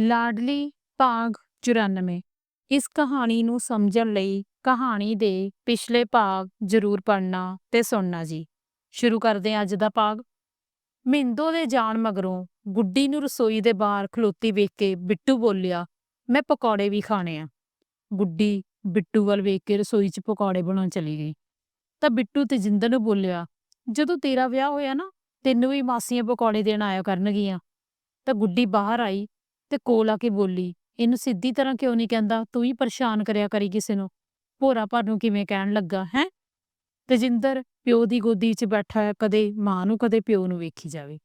ਲਾਡਲੀ ਭਾਗ 94 ਇਸ ਕਹਾਣੀ ਨੂੰ ਸਮਝਣ ਲਈ ਕਹਾਣੀ ਦੇ ਪਿਛਲੇ ਭਾਗ ਜ਼ਰੂਰ ਪੜ੍ਹਨਾ ਤੇ ਸੁਣਨਾ ਜੀ। ਸ਼ੁਰੂ ਕਰਦੇ ਹਾਂ ਅੱਜ ਦਾ ਭਾਗ। ਮਿੰਦੋ ਦੇ ਜਾਣ ਮਗਰੋਂ ਗੁੱਡੀ ਨੂੰ ਰਸੋਈ ਦੇ ਬਾਹਰ ਖਲੋਤੀ ਵੇਖ ਕੇ ਬਿੱਟੂ ਬੋਲਿਆ, ਮੈਂ ਪਕੌੜੇ ਵੀ ਖਾਣੇ ਆ। ਗੁੱਡੀ ਬਿੱਟੂ ਵੱਲ ਵੇਖ ਕੇ ਰਸੋਈ 'ਚ ਪਕੌੜੇ ਬਣਾਉਣ ਚਲੀ ਗਈ। ਤਾਂ ਬਿੱਟੂ ਤੇਜਿੰਦਰ ਨੂੰ ਬੋਲਿਆ, ਜਦੋਂ ਤੇਰਾ ਵਿਆਹ ਹੋਇਆ ਨਾ, ਤੈਨੂੰ ਵੀ ਮਾਸੀਆਂ ਪਕੌੜੇ ਦੇਣ ਆਇਆ ਕਰਨਗੀਆਂ। ਤਾਂ ਗੁੱਡੀ ਬਾਹਰ ਆਈ ਤੇ ਕੋਲ ਆ ਕੇ ਬੋਲੀ, ਇਹਨੂੰ ਸਿੱਧੀ ਤਰ੍ਹਾਂ ਕਿਉਂ ਨਹੀਂ ਕਹਿੰਦਾ? ਤੂੰ ਹੀ ਪਰੇਸ਼ਾਨ ਕਰਿਆ ਕਰੀ ਕਿਸੇ ਨੂੰ। ਭੋਰਾ ਭਰ ਨੂੰ ਕਿਵੇਂ ਕਹਿਣ ਲੱਗਾ, ਹੈ? ਤੇਜਿੰਦਰ ਪਿਓ ਦੀ ਗੋਦੀ 'ਚ ਬੈਠਾ ਹੈ ਕਦੇ ਮਾਂ ਨੂੰ, ਕਦੇ ਪਿਓ ਨੂੰ ਵੇਖੀ ਜਾਵੇ।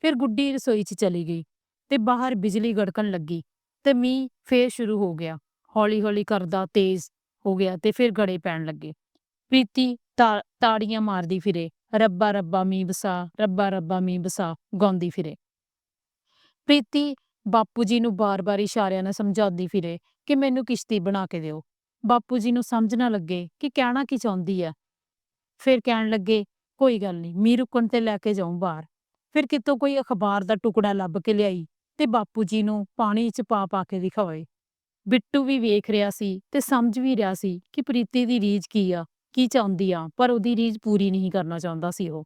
ਫਿਰ ਗੁੱਡੀ ਰਸੋਈ 'ਚ ਚਲੀ ਗਈ ਤੇ ਬਾਹਰ ਬਿਜਲੀ ਗੜਕਣ ਲੱਗੀ ਤੇ ਮੀਂਹ ਫੇਰ ਸ਼ੁਰੂ ਹੋ ਗਿਆ। ਹੌਲੀ ਹੌਲੀ ਕਰਦਾ ਤੇਜ਼ ਹੋ ਗਿਆ ਤੇ ਫਿਰ ਗੜੇ ਪੈਣ ਲੱਗੇ। ਪ੍ਰੀਤੀ ਤਾ- ਤਾੜੀਆਂ ਮਾਰਦੀ ਫਿਰੇ, ਰੱਬਾ ਰੱਬਾ ਮੀਂਹ ਵਸਾ, ਰੱਬਾ ਰੱਬਾ ਮੀਂਹ ਵਸਾ, ਗਾਉਂਦੀ ਫਿਰੇ। ਪ੍ਰੀਤੀ ਬਾਪੂ ਜੀ ਨੂੰ ਬਾਰ-ਬਾਰ ਇਸ਼ਾਰਿਆਂ ਨਾਲ ਸਮਝਾਉਂਦੀ ਫਿਰੇ ਕਿ ਮੈਨੂੰ ਕਿਸ਼ਤੀ ਬਣਾ ਕੇ ਦਿਓ। ਬਾਪੂ ਜੀ ਨੂੰ ਸਮਝ ਨਾ ਲੱਗੇ ਕਿ ਕਹਿਣਾ ਕੀ ਚਾਹੁੰਦੀ ਹੈ ਫਿਰ ਕਹਿਣ ਲੱਗੇ, ਕੋਈ ਗੱਲ ਨਹੀਂ, ਮੀਂਹ ਰੁਕਣ ਤੇ ਲੈ ਕੇ ਜਾਉਂ ਬਾਹਰ। ਫਿਰ ਕਿਤੋਂ ਕੋਈ ਅਖਬਾਰ ਦਾ ਟੁਕੜਾ ਲੱਭ ਕੇ ਲਿਆਈ ਤੇ ਬਾਪੂ ਜੀ ਨੂੰ ਪਾਣੀ 'ਚ ਪਾ ਪਾ ਕੇ ਦਿਖਾਵੇ। ਬਿੱਟੂ ਵੀ ਵੇਖ ਰਿਹਾ ਸੀ ਤੇ ਸਮਝ ਵੀ ਰਿਹਾ ਸੀ ਕਿ ਪ੍ਰੀਤੀ ਦੀ ਰੀਝ ਕੀ ਆ, ਕੀ ਚਾਹੁੰਦੀ ਆ, ਪਰ ਉਹਦੀ ਰੀਝ ਪੂਰੀ ਨਹੀਂ ਕਰਨਾ ਚਾਹੁੰਦਾ ਸੀ ਉਹ।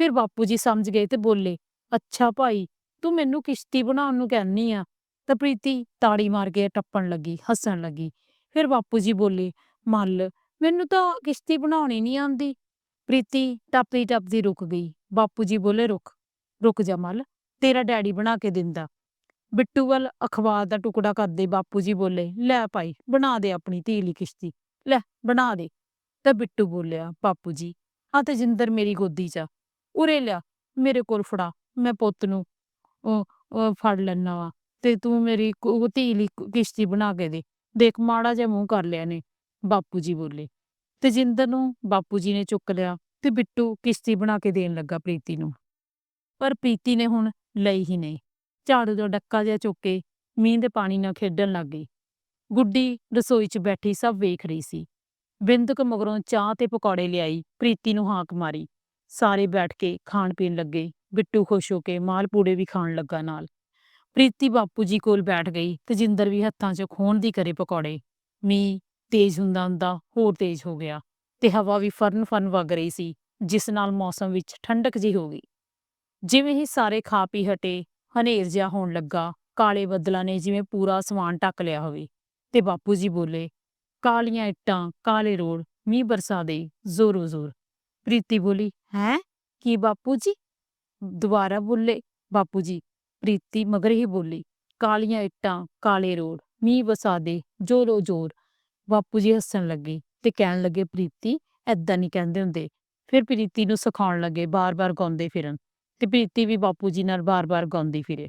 ਫਿਰ ਬਾਪੂ ਜੀ ਸਮਝ ਗਏ ਤੇ ਬੋਲੇ, ਅੱਛਾ ਭਾਈ ਤੂੰ ਮੈਨੂੰ ਕਿਸ਼ਤੀ ਬਣਾਉਣ ਨੂੰ ਕਹਿੰਨੀ ਆ। ਤਾਂ ਪ੍ਰੀਤੀ ਤਾੜੀ ਮਾਰ ਕੇ ਟੱਪਣ ਲੱਗੀ, ਹੱਸਣ ਲੱਗੀ। ਫਿਰ ਬਾਪੂ ਜੀ ਬੋਲੇ ਮੱਲ ਮੈਨੂੰ ਤਾਂ ਕਿਸ਼ਤੀ ਬਣਾਉਣੀ ਨਹੀਂ ਆਉਂਦੀ। ਪ੍ਰੀਤੀ ਟੱਪਦੀ ਟੱਪਦੀ ਰੁਕ ਗਈ। ਬਾਪੂ ਜੀ ਬੋਲੇ, ਰੁਕ ਰੁਕ ਜਾ ਮੱਲ ਤੇਰਾ ਡੈਡੀ ਬਣਾ ਕੇ ਦਿੰਦਾ। ਬਿੱਟੂ ਵੱਲ ਅਖਬਾਰ ਦਾ ਟੁਕੜਾ ਕਰਦੇ ਬਾਪੂ ਜੀ ਬੋਲੇ, ਲੈ ਭਾਈ, ਬਣਾ ਦੇ ਆਪਣੀ ਧੀ ਲਈ ਕਿਸ਼ਤੀ। ਲੈ, ਬਣਾ ਦੇ। ਤਾਂ ਬਿੱਟੂ ਬੋਲਿਆ, ਬਾਪੂ ਜੀ ਆ ਤੇ ਜਿੰਦਰ ਮੇਰੀ ਗੋਦੀ 'ਚ ਆ। ਉਰੇ ਲਿਆ, ਮੇਰੇ ਕੋਲ ਫੜਾ, ਮੈਂ ਪੁੱਤ ਨੂੰ ਉਹ ਉਹ ਫੜ ਲੈਣਾ ਵਾ ਤੇ ਤੂੰ ਮੇਰੀ ਕੁ- ਧੀ ਲਈ ਕੁ- ਕਿਸ਼ਤੀ ਬਣਾ ਕੇ ਦੇ। ਦੇਖ ਮਾੜਾ ਜਿਹਾ ਮੂੰਹ ਕਰ ਲਿਆ ਨੇ ਬਾਪੂ ਜੀ ਬੋਲੇ। ਤੇ ਜਿੰਦਰ ਨੂੰ ਬਾਪੂ ਜੀ ਨੇ ਚੁੱਕ ਲਿਆ ਤੇ ਬਿੱਟੂ ਕਿਸ਼ਤੀ ਬਣਾ ਕੇ ਦੇਣ ਲੱਗਾ ਪ੍ਰੀਤੀ ਨੂੰ। ਪਰ ਪ੍ਰੀਤੀ ਨੇ ਹੁਣ ਲਈ ਹੀ ਨਹੀਂ। ਝਾੜੂ ਦਾ ਡੱਕਾ ਜਿਹਾ ਚੁੱਕ ਕੇ ਮੀਂਹ ਦੇ ਪਾਣੀ ਨਾਲ ਖੇਡਣ ਲੱਗ ਗਈ। ਗੁੱਡੀ ਰਸੋਈ 'ਚ ਬੈਠੀ ਸਭ ਵੇਖ ਰਹੀ ਸੀ। ਬਿੰਦਕ ਮਗਰੋਂ ਚਾਹ ਤੇ ਪਕੌੜੇ ਲਿਆਈ, ਪ੍ਰੀਤੀ ਨੂੰ ਹਾਕ ਮਾਰੀ। ਸਾਰੇ ਬੈਠ ਕੇ ਖਾਣ ਪੀਣ ਲੱਗੇ। ਬਿੱਟੂ ਖੁਸ਼ ਹੋ ਕੇ ਮਾਲ ਪੂੜੇ ਵੀ ਖਾਣ ਲੱਗਾ ਨਾਲ। ਪ੍ਰੀਤੀ ਬਾਪੂ ਜੀ ਕੋਲ ਬੈਠ ਗਈ ਤੇ ਜਿੰਦਰ ਵੀ ਹੱਥਾਂ 'ਚ ਖੋਣ ਦੀ ਕਰੇ ਪਕੌੜੇ। ਮੀਂਹ ਤੇਜ਼ ਹੁੰਦਾ ਹੁੰਦਾ ਹੋਰ ਤੇਜ਼ ਹੋ ਗਿਆ ਤੇ ਹਵਾ ਵੀ ਫਰਨ ਫਰਨ ਵਗ ਰਹੀ ਸੀ, ਜਿਸ ਨਾਲ ਮੌਸਮ ਵਿੱਚ ਠੰਡਕ ਜੀ ਹੋ ਗਈ। ਜਿਵੇਂ ਹੀ ਸਾਰੇ ਖਾ ਪੀ ਹਟੇ, ਹਨੇਰ ਜਿਹਾ ਹੋਣ ਲੱਗਾ, ਕਾਲੇ ਬੱਦਲਾਂ ਨੇ ਜਿਵੇਂ ਪੂਰਾ ਸਮਾਨ ਢੱਕ ਲਿਆ ਹੋਵੇ ਤੇ ਬਾਪੂ ਜੀ ਬੋਲੇ, ਕਾਲੀਆਂ ਇੱਟਾਂ, ਕਾਲੇ ਰੋਡ ਮੀਂਹ ਬਰਸਾ ਦੇ ਜ਼ੋਰੋ ਜ਼ੋਰ। ਪ੍ਰੀਤੀ ਬੋਲੀ, ਹੈ? ਕੀ ਬਾਪੂ ਜੀ? ਦੁਬਾਰਾ ਬੋਲੇ, ਬਾਪੂ ਜੀ, ਪ੍ਰੀਤੀ ਮਗਰ ਹੀ ਬੋਲੀ, ਕਾਲੀਆਂ ਇੱਟਾਂ, ਕਾਲੇ ਰੋਡ, ਮੀਂਹ ਵਸਾ ਦੇ, ਜੋਰੋ ਜ਼ੋਰ। ਬਾਪੂ ਜੀ ਹੱਸਣ ਲੱਗੇ ਤੇ ਕਹਿਣ ਲੱਗੇ, ਪ੍ਰੀਤੀ ਐਦਾਂ ਨਹੀਂ ਕਹਿੰਦੇ ਹੁੰਦੇ। ਫਿਰ ਪ੍ਰੀਤੀ ਨੂੰ ਸਿਖਾਉਣ ਲੱਗੇ, ਬਾਰ-ਬਾਰ ਗਾਉਂਦੇ ਫਿਰਨ ਤੇ ਪ੍ਰੀਤੀ ਵੀ ਬਾਪੂ ਜੀ ਨਾਲ ਬਾਰ-ਬਾਰ ਗਾਉਂਦੀ ਫਿਰੇ।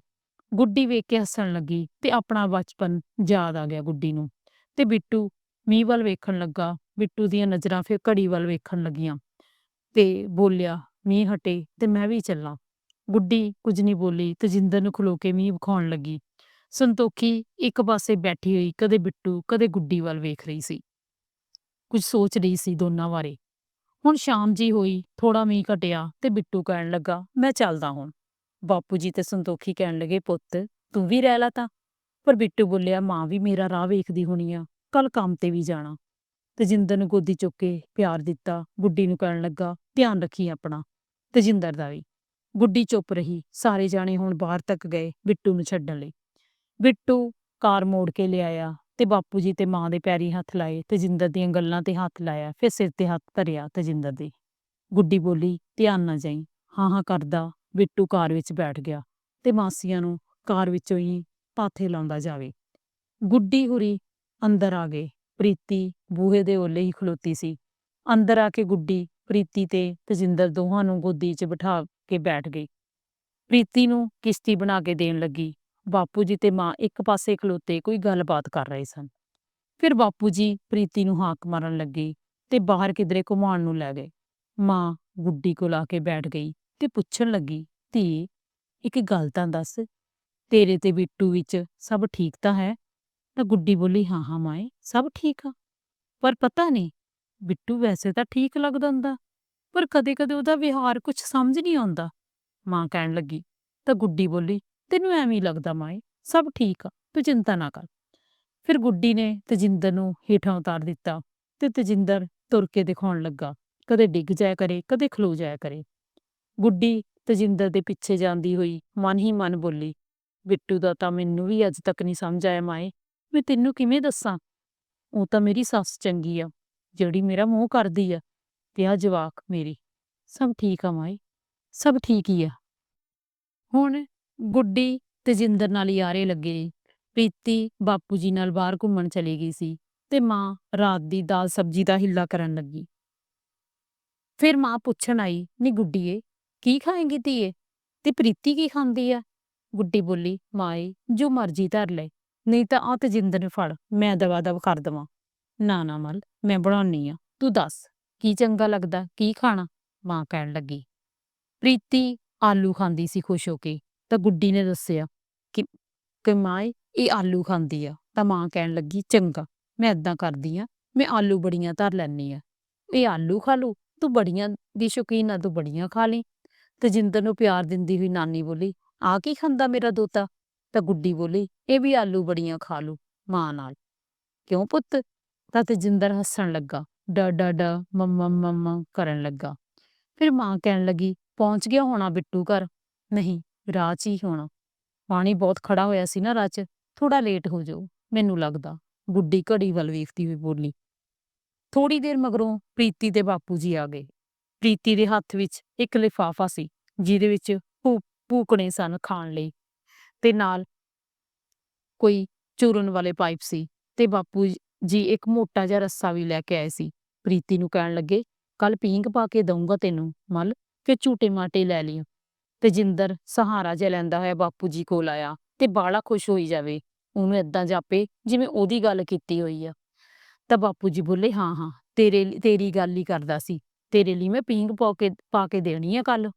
ਗੁੱਡੀ ਵੇਖ ਕੇ ਹੱਸਣ ਲੱਗੀ ਤੇ ਆਪਣਾ ਬਚਪਨ ਯਾਦ ਆ ਗਿਆ ਗੁੱਡੀ ਨੂੰ ਤੇ ਬਿੱਟੂ ਮੀਂਹ ਵੱਲ ਵੇਖਣ ਲੱਗਾ, ਬਿੱਟੂ ਦੀਆਂ ਨਜ਼ਰਾਂ ਫਿਰ ਘੜੀ ਵੱਲ ਵੇਖਣ ਲੱਗੀਆਂ ਤੇ ਬੋਲਿਆ ਮੀਂਹ ਹਟੇ ਤੇ ਮੈਂ ਵੀ ਚੱਲਾਂ। ਗੁੱਡੀ ਕੁਝ ਨਹੀਂ ਬੋਲੀ, ਤਜਿੰਦਰ ਨੂੰ ਖਲੋ ਕੇ ਮੀਂਹ ਵਿਖਾਉਣ ਲੱਗੀ। ਸੰਤੋਖੀ ਇੱਕ ਪਾਸੇ ਬੈਠੀ ਹੋਈ, ਕਦੇ ਬਿੱਟੂ, ਕਦੇ ਗੁੱਡੀ ਵੱਲ ਵੇਖ ਰਹੀ ਸੀ। ਕੁਝ ਸੋਚ ਰਹੀ ਸੀ ਦੋਨਾਂ ਬਾਰੇ। ਹੁਣ ਸ਼ਾਮ ਜੀ ਹੋਈ ਥੋੜਾ ਮੀਂਹ ਘਟਿਆ ਤੇ ਬਿੱਟੂ ਕਹਿਣ ਲੱਗਾ, ਮੈਂ ਚੱਲਦਾ ਹੁਣ। ਬਾਪੂ ਜੀ ਤੇ ਸੰਤੋਖੀ ਕਹਿਣ ਲੱਗੇ, ਪੁੱਤ, ਤੂੰ ਵੀ ਰਹਿ ਲਾ ਤਾਂ। ਪਰ ਬਿੱਟੂ ਬੋਲਿਆ, ਮਾਂ ਵੀ ਮੇਰਾ ਰਾਹ ਵੇਖਦੀ ਹੋਣੀ ਆ ਕੱਲ ਕੰਮ ਤੇ ਵੀ ਜਾਣਾ। ਤਜਿੰਦਰ ਨੂੰ ਗੋਦੀ ਚੁੱਕ ਕੇ ਪਿਆਰ ਦਿੱਤਾ ਗੁੱਡੀ ਨੂੰ ਕਹਿਣ ਲੱਗਾ, ਧਿਆਨ ਰੱਖੀ ਆਪਣਾ। ਤਜਿੰਦਰ ਦਾ ਵੀ। ਗੁੱਡੀ ਚੁੱਪ ਰਹੀ, ਸਾਰੇ ਜਾਣੇ ਹੁਣ ਬਾਹਰ ਤੱਕ ਗਏ ਬਿੱਟੂ ਨੂੰ ਛੱਡਣ ਲਈ। ਬਿੱਟੂ ਕਾਰ ਮੋੜ ਕੇ ਲਿਆਇਆ ਤੇ ਬਾਪੂ ਜੀ ਤੇ ਮਾਂ ਦੇ ਪੈਰੀ ਹੱਥ ਲਾਏ, ਤਜਿੰਦਰ ਦੀਆਂ ਗੱਲਾਂ ਤੇ ਹੱਥ ਲਾਇਆ, ਫਿਰ ਸਿਰ ਤੇ ਹੱਥ ਧਰਿਆ ਤਜਿੰਦਰ ਦੇ। ਗੁੱਡੀ ਬੋਲੀ, ਧਿਆਨ ਨਾ ਜਾਈ। ਹਾਂ ਹਾਂ, ਕਰਦਾ, ਬਿੱਟੂ ਕਾਰ ਵਿੱਚ ਬੈਠ ਗਿਆ ਤੇ ਮਾਸੀਆਂ ਨੂੰ ਕਾਰ ਵਿੱਚੋਂ ਹੀ ਪਾਥੇ ਲਾਉਂਦਾ ਜਾਵੇ। ਗੁੱਡੀ ਹੁਰੀ ਅੰਦਰ ਆ ਗਏ। ਪ੍ਰੀਤੀ ਬੂਹੇ ਦੇ ਓਲੇ ਹੀ ਖਲੋਤੀ ਸੀ। ਅੰਦਰ ਆ ਕੇ ਗੁੱਡੀ, ਪ੍ਰੀਤੀ ਤੇ ਤਜਿੰਦਰ ਦੋਹਾਂ ਨੂੰ ਗੋਦੀ 'ਚ ਬਿਠਾ ਕੇ ਬੈਠ ਗਈ। ਪ੍ਰੀਤੀ ਨੂੰ ਕਿਸ਼ਤੀ ਬਣਾ ਕੇ ਦੇਣ ਲੱਗੀ। ਬਾਪੂ ਜੀ ਤੇ ਮਾਂ ਇੱਕ ਪਾਸੇ ਖਲੋਤੇ ਕੋਈ ਗੱਲਬਾਤ ਕਰ ਰਹੇ ਸਨ। ਫਿਰ ਬਾਪੂ ਜੀ ਪ੍ਰੀਤੀ ਨੂੰ ਹਾਕ ਮਾਰਨ ਲੱਗੇ ਤੇ ਬਾਹਰ ਕਿਧਰੇ ਘੁਮਾਉਣ ਨੂੰ ਲੈ ਗਏ। ਮਾਂ ਗੁੱਡੀ ਕੋਲ ਆ ਕੇ ਬੈਠ ਗਈ ਤੇ ਪੁੱਛਣ ਲੱਗੀ ਧੀ ਇੱਕ ਗੱਲ ਤਾਂ ਦੱਸ, ਤੇਰੇ ਤੇ ਬਿੱਟੂ ਵਿੱਚ ਸਭ ਠੀਕ ਤਾਂ ਹੈ? ਤਾਂ ਗੁੱਡੀ ਬੋਲੀ, ਹਾਂ ਹਾਂ, ਮਾਏ, ਸਭ ਠੀਕ ਆ। ਪਰ ਪਤਾ ਨਹੀਂ, ਬਿੱਟੂ ਵੈਸੇ ਤਾਂ ਠੀਕ ਲੱਗਦਾ ਹੁੰਦਾ, ਪਰ ਕਦੇ-ਕਦੇ ਉਹਦਾ ਵਿਹਾਰ ਕੁਝ ਸਮਝ ਨਹੀਂ ਆਉਂਦਾ। ਮਾਂ ਕਹਿਣ ਲੱਗੀ, ਤਾਂ ਗੁੱਡੀ ਬੋਲੀ, ਤੈਨੂੰ ਐਵੇਂ ਲੱਗਦਾ ਮਾਏ, ਸਭ ਠੀਕ ਆ, ਤੂੰ ਚਿੰਤਾ ਨਾ ਕਰ। ਫਿਰ ਗੁੱਡੀ ਨੇ ਤਜਿੰਦਰ ਨੂੰ ਹੇਠਾਂ ਉਤਾਰ ਦਿੱਤਾ ਤੇ ਤਜਿੰਦਰ ਤੁਰ ਕੇ ਦਿਖਾਉਣ ਲੱਗਾ, ਕਦੇ ਡਿੱਗ ਜਾਇਆ ਕਰੇ, ਕਦੇ ਖਲੋ ਜਾਇਆ ਕਰੇ। ਗੁੱਡੀ ਤਜਿੰਦਰ ਦੇ ਪਿੱਛੇ ਜਾਂਦੀ ਹੋਈ ਮਨ ਹੀ ਮਨ ਬੋਲੀ, ਬਿੱਟੂ ਦਾ ਤਾਂ ਮੈਨੂੰ ਵੀ ਅੱਜ ਤੱਕ ਨਹੀਂ ਸਮਝ ਆਇਆ ਮਾਏ ਮੈਂ ਤੈਨੂੰ ਕਿਵੇਂ ਦੱਸਾਂ? ਉਹ ਤਾਂ ਮੇਰੀ ਸੱਸ ਚੰਗੀ ਆ, ਜਿਹੜੀ ਮੇਰਾ ਮੂੰਹ ਕਰਦੀ ਆ, ਤੇ ਆ ਜਵਾਕ ਮੇਰੀ, ਸਭ ਠੀਕ ਆ ਮਾਏ ਸਭ ਠੀਕ ਹੀ ਆ। ਹੁਣ ਗੁੱਡੀ ਤੇਜਿੰਦਰ ਨਾਲ ਯਾਰੇ ਲੱਗੇ, ਪ੍ਰੀਤੀ ਬਾਪੂ ਜੀ ਨਾਲ ਬਾਹਰ ਘੁੰਮਣ ਚਲੀ ਗਈ ਸੀ, ਤੇ ਮਾਂ ਰਾਤ ਦੀ ਦਾਲ ਸਬਜ਼ੀ ਦਾ ਹਿੱਲਾ ਕਰਨ ਲੱਗੀ। ਫਿਰ ਮਾਂ ਪੁੱਛਣ ਆਈ, ਨੀ ਗੁੱਡੀਏ, ਕੀ ਖਾਏਂਗੀ ਧੀਏ? ਤੇ ਪ੍ਰੀਤੀ ਕੀ ਖਾਂਦੀ ਆ? ਗੁੱਡੀ ਬੋਲੀ, ਮਾਏ, ਜੋ ਮਰਜ਼ੀ ਧਰ ਲੈ ਨਹੀਂ ਤਾਂ ਆ ਤਜਿੰਦਰ ਨੂੰ ਫੜ, ਮੈਂ ਦਵਾ ਦਵ ਕਰ ਦਵਾਂ। ਨਾ ਨਾ ਮਲ, ਮੈਂ ਬਣਾਉਣੀ ਆ। ਤੂੰ ਦੱਸ, ਕੀ ਚੰਗਾ ਲੱਗਦਾ, ਕੀ ਖਾਣਾ? ਮਾਂ ਕਹਿਣ ਲੱਗੀ। ਪ੍ਰੀਤੀ ਆਲੂ ਖਾਂਦੀ ਸੀ ਖੁਸ਼ ਹੋ ਕੇ, ਤਾਂ ਗੁੱਡੀ ਨੇ ਦੱਸਿਆ ਕਿ ਕਿ ਮਾਏ ਇਹ ਆਲੂ ਖਾਂਦੀ ਆ। ਤਾਂ ਮਾਂ ਕਹਿਣ ਲੱਗੀ, ਚੰਗਾ, ਮੈਂ ਇਦਾਂ ਕਰਦੀ ਆ, ਮੈਂ ਆਲੂ ਬੜੀਆਂ ਧਰ ਲੈਣੀ ਆ। ਇਹ ਆਲੂ ਖਾ ਲੂ ਤੂੰ ਬੜੀਆਂ ਦੀ ਸ਼ੌਕੀਨ ਆ, ਤੂੰ ਬੜੀਆਂ ਖਾ ਲਈ। ਤਜਿੰਦਰ ਨੂੰ ਪਿਆਰ ਦਿੰਦੀ ਹੋਈ ਨਾਨੀ ਬੋਲੀ ਆ ਕੀ ਖਾਂਦਾ ਮੇਰਾ ਦੋਤਾ? ਤਾਂ ਗੁੱਡੀ ਬੋਲੀ, ਇਹ ਵੀ ਆਲੂ ਬੜੀਆਂ ਖਾ ਲੂ ਮਾਂ ਨਾਲ। ਕਿਉਂ ਪੁੱਤ? ਤਾਂ ਤਜਿੰਦਰ ਹੱਸਣ ਲੱਗਾ, ਡ ਡ ਡ, ਮੰਮਾ ਮੰਮਾ ਕਰਨ ਲੱਗਾ। ਫਿਰ ਮਾਂ ਕਹਿਣ ਲੱਗੀ, ਪਹੁੰਚ ਗਿਆ ਹੋਣਾ ਬਿੱਟੂ ਘਰ? ਨਹੀਂ, ਰਾਹ 'ਚ ਹੀ ਹੋਣਾ। ਪਾਣੀ ਬਹੁਤ ਖੜਾ ਹੋਇਆ ਸੀ ਨਾ ਰਾਹ 'ਚ ਥੋੜਾ ਲੇਟ ਹੋ ਜਾਓ, ਮੈਨੂੰ ਲੱਗਦਾ। ਗੁੱਡੀ ਘੜੀ ਵੱਲ ਵੇਖਦੀ ਹੋਈ ਬੋਲੀ। ਥੋੜੀ ਦੇਰ ਮਗਰੋਂ ਪ੍ਰੀਤੀ ਤੇ ਬਾਪੂ ਜੀ ਆ ਗਏ। ਪ੍ਰੀਤੀ ਦੇ ਹੱਥ ਵਿੱਚ ਇੱਕ ਲਿਫਾਫਾ ਸੀ, ਜਿਹਦੇ ਵਿੱਚ ਭੂ- ਭੂਕਣੇ ਸਨ ਖਾਣ ਲਈ। ਤੇ ਨਾਲ ਕੋਈ ਚੂਰਨ ਵਾਲੇ ਪਾਈਪ ਸੀ ਤੇ ਬਾਪੂ ਜੀ ਇੱਕ ਮੋਟਾ ਜਿਹਾ ਰੱਸਾ ਵੀ ਲੈ ਕੇ ਆਏ ਸੀ। ਪ੍ਰੀਤੀ ਨੂੰ ਕਹਿਣ ਲੱਗੇ ਕੱਲ ਪੀਂਘ ਪਾ ਕੇ ਦਊਂਗਾ ਤੈਨੂੰ, ਮਲ, ਫਿਰ ਝੂਟੇ ਮਾਟੇ ਲੈ ਲਈ ਤੇ ਜਿੰਦਰ ਸਹਾਰਾ ਜਿਹਾ ਲੈਂਦਾ ਹੋਇਆ ਬਾਪੂ ਜੀ ਕੋਲ ਆਇਆ ਤੇ ਬਾਲਾ ਖੁਸ਼ ਹੋਈ ਜਾਵੇ। ਉਹਨੂੰ ਏਦਾਂ ਜਾਪੇ ਜਿਵੇਂ ਉਹਦੀ ਗੱਲ ਕੀਤੀ ਹੋਈ ਆ। ਤਾਂ ਬਾਪੂ ਜੀ ਬੋਲੇ, ਹਾਂ ਹਾਂ, ਤੇਰੇ ਤੇਰੀ ਗੱਲ ਹੀ ਕਰਦਾ ਸੀ। ਤੇਰੇ ਲਈ ਮੈਂ ਪੀਂਘ ਪਾ ਕੇ ਪਾ ਕੇ ਦੇਣੀ ਆ ਕੱਲ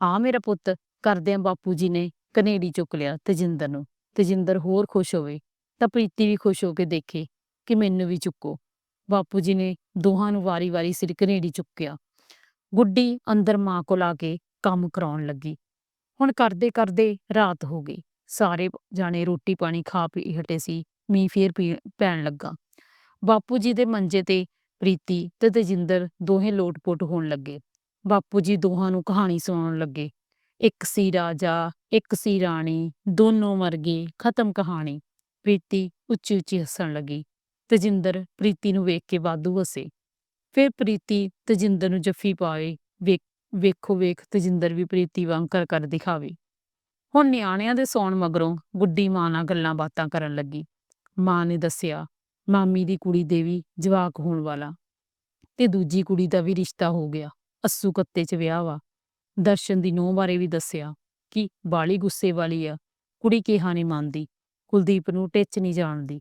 ਆ ਮੇਰਾ ਪੁੱਤ, ਕਰਦਿਆਂ ਬਾਪੂ ਜੀ ਨੇ ਕਨੇੜੀ ਚੁੱਕ ਲਿਆ ਤਜਿੰਦਰ ਨੂੰ, ਤਜਿੰਦਰ ਹੋਰ ਖੁਸ਼ ਹੋਵੇ, ਤਾਂ ਪ੍ਰੀਤੀ ਵੀ ਖੁਸ਼ ਹੋ ਕੇ ਦੇਖੇ ਕਿ ਮੈਨੂੰ ਵੀ ਚੁੱਕੋ। ਬਾਪੂ ਜੀ ਨੇ ਦੋਹਾਂ ਨੂੰ ਵਾਰੀ-ਵਾਰੀ ਸਿਰ ਕਨੇੜੀ ਚੁੱਕਿਆ। ਗੁੱਡੀ ਅੰਦਰ ਮਾਂ ਕੋਲ ਆ ਕੇ ਕੰਮ ਕਰਾਉਣ ਲੱਗੀ। ਹੁਣ ਕਰਦੇ ਕਰਦੇ ਰਾਤ ਹੋ ਗਈ। ਸਾਰੇ ਜਾਣੇ ਰੋਟੀ ਪਾਣੀ ਖਾ ਪੀ ਹਟੇ ਸੀ, ਮੀਂਹ ਫੇਰ ਪੀ- ਪੈਣ ਲੱਗਾ। ਬਾਪੂ ਜੀ ਦੇ ਮੰਜੇ ਤੇ ਪ੍ਰੀਤੀ ਤੇ ਤਜਿੰਦਰ ਦੋਹੇ ਲੋਟ-ਪੋਟ ਹੋਣ ਲੱਗੇ। ਬਾਪੂ ਜੀ ਦੋਹਾਂ ਨੂੰ ਕਹਾਣੀ ਸੁਣਾਉਣ ਲੱਗੇ। ਇੱਕ ਸੀ ਰਾਜਾ, ਇੱਕ ਸੀ ਰਾਣੀ, ਦੋਨੋਂ ਮਰ ਗਏ ਖਤਮ ਕਹਾਣੀ। ਪ੍ਰੀਤੀ ਉੱਚੀ ਉੱਚੀ ਹੱਸਣ ਲੱਗੀ। ਤਜਿੰਦਰ ਪ੍ਰੀਤੀ ਨੂੰ ਵੇਖ ਕੇ ਵਾਧੂ ਹੱਸੇ। ਫਿਰ ਪ੍ਰੀਤੀ ਤਜਿੰਦਰ ਨੂੰ ਜੱਫੀ ਪਾਵੇ। ਵੇਖ, ਵੇਖੋ, ਵੇਖ ਤਜਿੰਦਰ ਵੀ ਪ੍ਰੀਤੀ ਵਾਂਗ ਕਰ ਕਰ ਦਿਖਾਵੇ। ਹੁਣ ਨਿਆਣਿਆਂ ਦੇ ਸੌਣ ਮਗਰੋਂ ਗੁੱਡੀ ਮਾਂ ਨਾਲ ਗੱਲਾਂ ਬਾਤਾਂ ਕਰਨ ਲੱਗੀ। ਮਾਂ ਨੇ ਦੱਸਿਆ, ਮਾਮੀ ਦੀ ਕੁੜੀ ਦੇ ਵੀ ਜਵਾਕ ਹੋਣ ਵਾਲਾ। ਤੇ ਦੂਜੀ ਕੁੜੀ ਦਾ ਵੀ ਰਿਸ਼ਤਾ ਹੋ ਗਿਆ। ਅੱਸੂ ਕੱਤੇ 'ਚ ਵਿਆਹ ਵਾ। ਦਰਸ਼ਨ ਦੀ ਨੂੰਹ ਬਾਰੇ ਵੀ ਦੱਸਿਆ ਕਿ ਬਾਲੀ ਗੁੱਸੇ ਵਾਲੀ ਆ, ਕੁੜੀ ਕਿਹਾ ਨਹੀਂ ਮੰਨਦੀ, ਕੁਲਦੀਪ ਨੂੰ ਟਿੱਚ ਨਹੀਂ ਜਾਣਦੀ।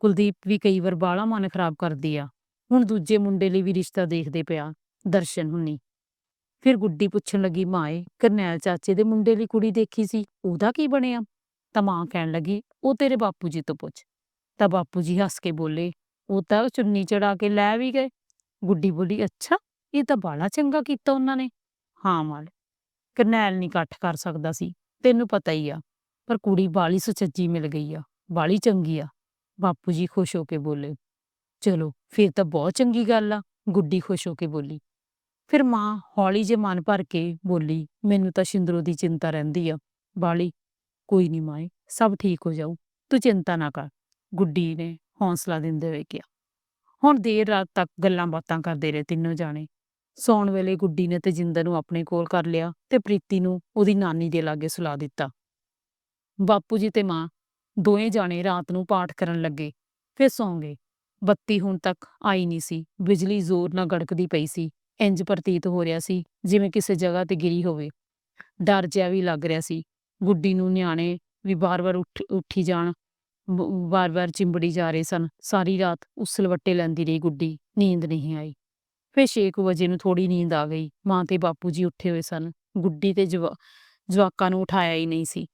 ਕੁਲਦੀਪ ਵੀ ਕਈ ਵਾਰ ਬਾਲਾ ਮਨ ਖਰਾਬ ਕਰਦੀ ਆ, ਹੁਣ ਦੂਜੇ ਮੁੰਡੇ ਲਈ ਵੀ ਰਿਸ਼ਤਾ ਦੇਖਦੇ ਪਿਆ, ਦਰਸ਼ਨ ਹੁਣੀ। ਫਿਰ ਗੁੱਡੀ ਪੁੱਛਣ ਲੱਗੀ, ਮਾਏ, ਕਰਨੈਲ ਚਾਚੇ ਦੇ ਮੁੰਡੇ ਲਈ ਕੁੜੀ ਦੇਖੀ ਸੀ, ਉਹਦਾ ਕੀ ਬਣਿਆ? ਤਾਂ ਮਾਂ ਕਹਿਣ ਲੱਗੀ, ਉਹ ਤੇਰੇ ਬਾਪੂ ਜੀ ਤੋਂ ਪੁੱਛ। ਤਾਂ ਬਾਪੂ ਜੀ ਹੱਸ ਕੇ ਬੋਲੇ, ਉਹ ਤਾਂ ਚੁੰਨੀ ਚੜਾ ਕੇ ਲੈ ਵੀ ਗਏ। ਗੁੱਡੀ ਬੋਲੀ, ਅੱਛਾ, ਇਹ ਤਾਂ ਬਾਲਾ ਚੰਗਾ ਕੀਤਾ ਉਹਨਾਂ ਨੇ। ਹਾਂ ਮਾਲ ਕਰਨੈਲ ਨਹੀਂ ਇਕੱਠ ਕਰ ਸਕਦਾ ਸੀ, ਤੈਨੂੰ ਪਤਾ ਹੀ ਆ, ਪਰ ਕੁੜੀ ਬਾਲੀ ਸੁਚੱਜੀ ਮਿਲ ਗਈ ਆ ਬਾਲੀ ਚੰਗੀ ਆ। ਬਾਪੂ ਜੀ ਖੁਸ਼ ਹੋ ਕੇ ਬੋਲੇ, ਚਲੋ, ਫਿਰ ਤਾਂ ਬਹੁਤ ਚੰਗੀ ਗੱਲ ਆ, ਗੁੱਡੀ ਖੁਸ਼ ਹੋ ਕੇ ਬੋਲੀ। ਫਿਰ ਮਾਂ ਹੌਲੀ ਜੇ ਮਨ ਭਰ ਕੇ ਬੋਲੀ, ਮੈਨੂੰ ਤਾਂ ਸ਼ਿੰਦਰੋ ਦੀ ਚਿੰਤਾ ਰਹਿੰਦੀ ਆ ਬਾਲੀ ਕੋਈ ਨਹੀਂ ਮਾਏ, ਸਭ ਠੀਕ ਹੋ ਜਾਊ, ਤੂੰ ਚਿੰਤਾ ਨਾ ਕਰ, ਗੁੱਡੀ ਨੇ ਹੌਸਲਾ ਦਿੰਦੇ ਹੋਏ ਕਿਹਾ। ਹੁਣ ਦੇਰ ਰਾਤ ਤੱਕ ਗੱਲਾਂ ਬਾਤਾਂ ਕਰਦੇ ਰਹੇ ਤਿੰਨੋਂ ਜਾਣੇ। ਸੌਣ ਵੇਲੇ ਗੁੱਡੀ ਨੇ ਤੇਜਿੰਦਰ ਨੂੰ ਆਪਣੇ ਕੋਲ ਕਰ ਲਿਆ ਤੇ ਪ੍ਰੀਤੀ ਨੂੰ ਉਹਦੀ ਨਾਨੀ ਦੇ ਲਾਗੇ ਸੁਲਾ ਦਿੱਤਾ। ਬਾਪੂ ਜੀ ਤੇ ਮਾਂ ਦੋਵੇਂ ਜਾਣੇ ਰਾਤ ਨੂੰ ਪਾਠ ਕਰਨ ਲੱਗੇ, ਫਿਰ ਸੌਂ ਗਏ। ਬੱਤੀ ਹੁਣ ਤੱਕ ਆਈ ਨਹੀਂ ਸੀ, ਬਿਜਲੀ ਜ਼ੋਰ ਨਾਲ ਗੜਕਦੀ ਪਈ ਸੀ, ਇੰਜ ਪ੍ਰਤੀਤ ਹੋ ਰਿਹਾ ਸੀ, ਜਿਵੇਂ ਕਿਸੇ ਜਗ੍ਹਾ ਤੇ ਗਿਰੀ ਹੋਵੇ। ਡਰ ਜਿਹਾ ਵੀ ਲੱਗ ਰਿਹਾ ਸੀ, ਗੁੱਡੀ ਨੂੰ ਨਿਆਣੇ ਵੀ ਬਾਰ-ਬਾਰ ਉੱਠ, ਉੱਠੀ ਜਾਣ, ਬ- ਵਾਰ-ਵਾਰ ਚਿੰਬੜੀ ਜਾ ਰਹੇ ਸਨ, ਸਾਰੀ ਰਾਤ ਉਸਲਵੱਟੇ ਲੈਂਦੀ ਰਹੀ ਗੁੱਡੀ, ਨੀਂਦ ਨਹੀਂ ਆਈ। ਫਿਰ 6 ਵਜੇ ਨੂੰ ਥੋੜੀ ਨੀਂਦ ਆ ਗਈ, ਮਾਂ ਤੇ ਬਾਪੂ ਜੀ ਉੱਠੇ ਹੋਏ ਸਨ, ਗੁੱਡੀ ਤੇ ਜਵਾ- ਜਵਾਕਾਂ ਨੂੰ ਉਠਾਇਆ ਹੀ ਨਹੀਂ ਸੀ।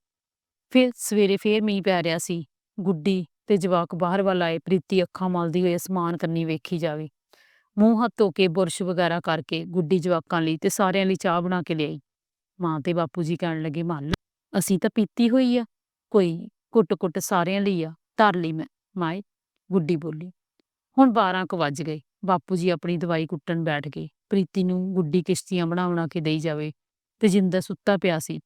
ਫਿਰ ਸਵੇਰੇ ਫੇਰ ਮੀਂਹ ਪੈ ਰਿਹਾ ਸੀ, ਗੁੱਡੀ ਤੇ ਜਵਾਕ ਬਾਹਰ ਵੱਲ ਆਏ, ਪ੍ਰੀਤੀ ਅੱਖਾਂ ਮਲਦੀ ਹੋਈ ਅਸਮਾਨ ਕੰਨੀ ਵੇਖੀ ਜਾਵੇ। ਮੂੰਹ ਹੱਥ ਧੋ ਕੇ ਬੁਰਸ਼ ਵਗੈਰਾ ਕਰਕੇ ਗੁੱਡੀ ਜਵਾਕਾਂ ਲਈ ਤੇ ਸਾਰਿਆਂ ਲਈ ਚਾਹ ਬਣਾ ਕੇ ਲਿਆਈ। ਮਾਂ ਤੇ ਬਾਪੂ ਜੀ ਕਹਿਣ ਲੱਗੇ, ਮੰਨ ਅਸੀਂ ਤਾਂ ਪੀਤੀ ਹੋਈ ਆ, ਕੋਈ ਕੁੱਟ-ਕੁੱਟ ਸਾਰਿਆਂ ਲਈ ਆ, ਧਰ ਲਈ ਮੈਂ। ਮਾਏ, ਗੁੱਡੀ ਬੋਲੀ। ਹੁਣ 12 ਕੁ ਵੱਜ ਗਏ ਬਾਪੂ ਜੀ ਆਪਣੀ ਦਵਾਈ ਕੁੱਟਣ ਬੈਠ ਗਏ। ਪ੍ਰੀਤੀ ਨੂੰ ਗੁੱਡੀ ਕਿਸ਼ਤੀਆਂ ਬਣਾ-ਬਣਾ ਕੇ ਦੇਈ ਜਾਵੇ। ਤਜਿੰਦਰ ਸੁੱਤਾ ਪਿਆ ਸੀ।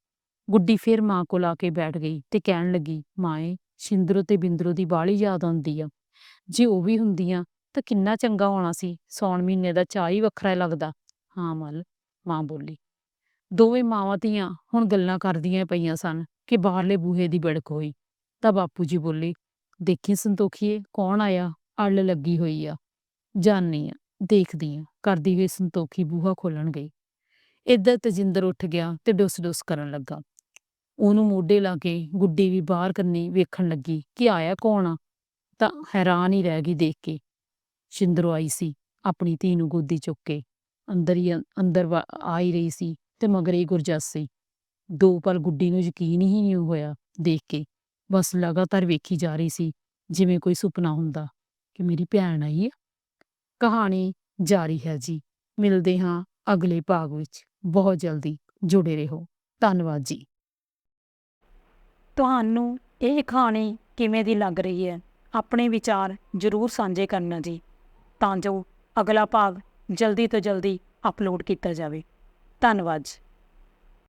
ਗੁੱਡੀ ਫਿਰ ਮਾਂ ਕੋਲ ਆ ਕੇ ਬੈਠ ਗਈ ਤੇ ਕਹਿਣ ਲੱਗੀ, ਮਾਏ, ਸ਼ਿੰਦਰੋ ਤੇ ਬਿੰਦਰੋ ਦੀ ਬਾਹਲੀ ਯਾਦ ਆਉਂਦੀ ਆ। ਜੇ ਉਹ ਵੀ ਹੁੰਦੀਆਂ ਤਾਂ ਕਿੰਨਾ ਚੰਗਾ ਹੋਣਾ ਸੀ। ਸੌਣ ਮਹੀਨੇ ਦਾ ਚਾਅ ਹੀ ਵੱਖਰਾ ਲੱਗਦਾ। ਹਾਂ ਮਲ, ਮਾਂ ਬੋਲੀ। ਦੋਵੇਂ ਮਾਵਾਂ ਧੀਆਂ ਹੁਣ ਗੱਲਾਂ ਕਰਦੀਆਂ ਪਈਆਂ ਸਨ ਕਿ ਬਾਹਰਲੇ ਬੂਹੇ ਦੀ ਬੜਕ ਹੋਈ। ਤਾਂ ਬਾਪੂ ਜੀ ਬੋਲੇ, ਦੇਖੀ ਸੰਤੋਖੀਏ, ਕੌਣ ਆਇਆ? ਅੜ ਲੱਗੀ ਹੋਈ ਆ। ਜਾਨੀ ਆ ਦੇਖਦੀ ਆ ਕਰਦੀ ਹੋਈ ਸੰਤੋਖੀ ਬੂਹਾ ਖੋਲਣ ਗਈ। ਇੱਧਰ ਤਜਿੰਦਰ ਉੱਠ ਗਿਆ ਤੇ ਡੁੱਸ-ਡੁੱਸ ਕਰਨ ਲੱਗਾ। ਉਹਨੂੰ ਮੋਢੇ ਲਾ ਕੇ ਗੁੱਡੀ ਵੀ ਬਾਹਰ ਕੰਨੀ ਵੇਖਣ ਲੱਗੀ ਕਿ ਆਇਆ ਕੌਣ ਆ? ਤਾਂ ਹੈਰਾਨ ਹੀ ਰਹਿ ਗਈ ਦੇਖ ਕੇ। ਸ਼ਿੰਦਰੋ ਆਈ ਸੀ, ਆਪਣੀ ਧੀ ਨੂੰ ਗੋਦੀ ਚੁੱਕ ਕੇ। ਅੰਦਰ ਹੀ ਅੰਦਰ ਵਾ- ਆ ਰਹੀ ਸੀ ਤੇ ਮਗਰੇ ਹੀ ਗੁਰਜਸ ਸੀ। ਦੋ ਪਲ ਗੁੱਡੀ ਨੂੰ ਯਕੀਨ ਹੀ ਨਹੀਂ ਹੋਇਆ ਦੇਖ ਕੇ। ਬਸ ਲਗਾਤਾਰ ਵੇਖੀ ਜਾ ਰਹੀ ਸੀ, ਜਿਵੇਂ ਕੋਈ ਸੁਪਨਾ ਹੁੰਦਾ ਕਿ ਮੇਰੀ ਭੈਣ ਆਈ ਹੈ ਕਹਾਣੀ ਜਾਰੀ ਹੈ ਜੀ। ਮਿਲਦੇ ਹਾਂ ਅਗਲੇ ਭਾਗ ਵਿੱਚ। ਬਹੁਤ ਜਲਦੀ ਜੁੜੇ ਰਹੋ। ਧੰਨਵਾਦ ਜੀ। ਤੁਹਾਨੂੰ ਇਹ ਕਹਾਣੀ ਕਿਵੇਂ ਦੀ ਲੱਗ ਰਹੀ ਹੈ? ਆਪਣੇ ਵਿਚਾਰ ਜ਼ਰੂਰ ਸਾਂਝੇ ਕਰਨਾ ਜੀ। ਤਾਂ ਜੋ ਅਗਲਾ ਭਾਗ ਜਲਦੀ ਤੋਂ ਜਲਦੀ ਅਪਲੋਡ ਕੀਤਾ ਜਾਵੇ। ਧੰਨਵਾਦ ਜੀ।